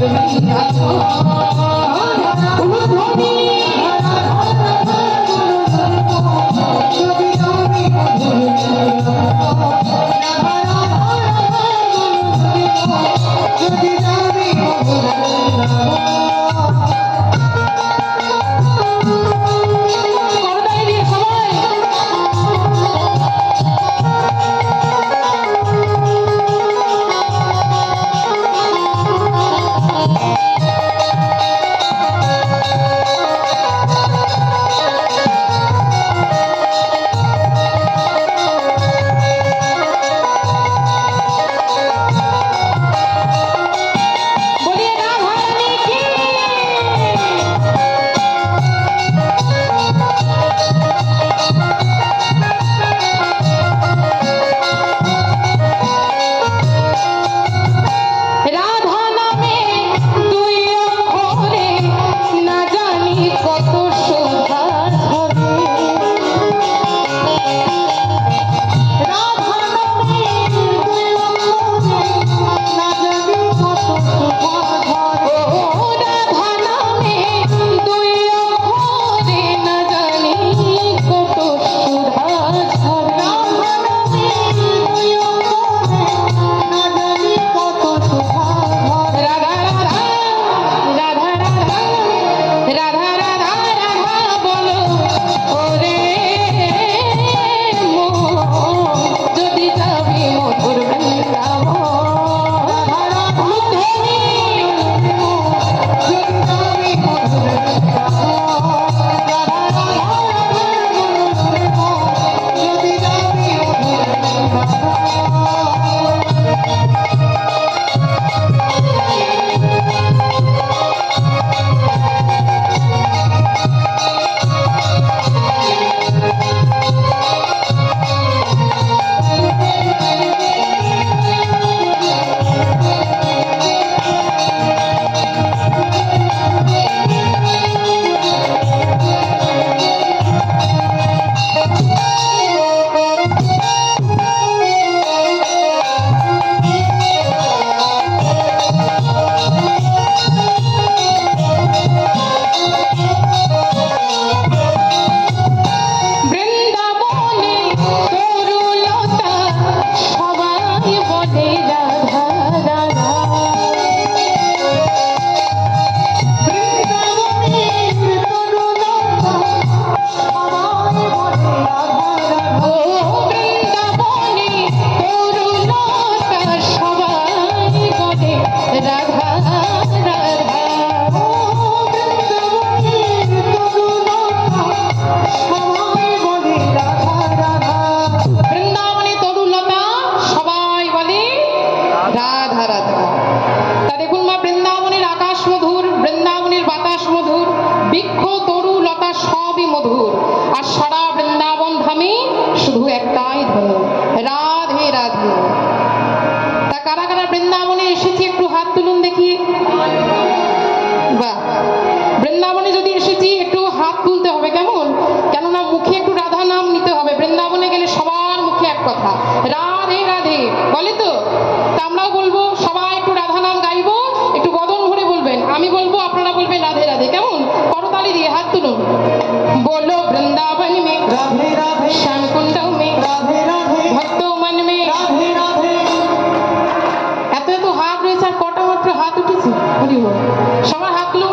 对你好 কথা। রাধে রাধে। বলে তো তা আমরাও বলব সবাই একটু রাধা নাম গাইবো একটু বদন ভরে বলবেন। আমি বলব আপনারা বলবেন রাধে রাধে। কেমন? করতালি দিয়ে হাত তুলুন। বলো বৃন্দাবন মে রাধে রাধে। শ্যামকুণ্ড মে রাধে রাধে। ভক্ত মন মে। রাধে রাধে। এত এত হাত রয়েছে আর কটা মাত্র হাত উঠেছে? সবার হাতগুলো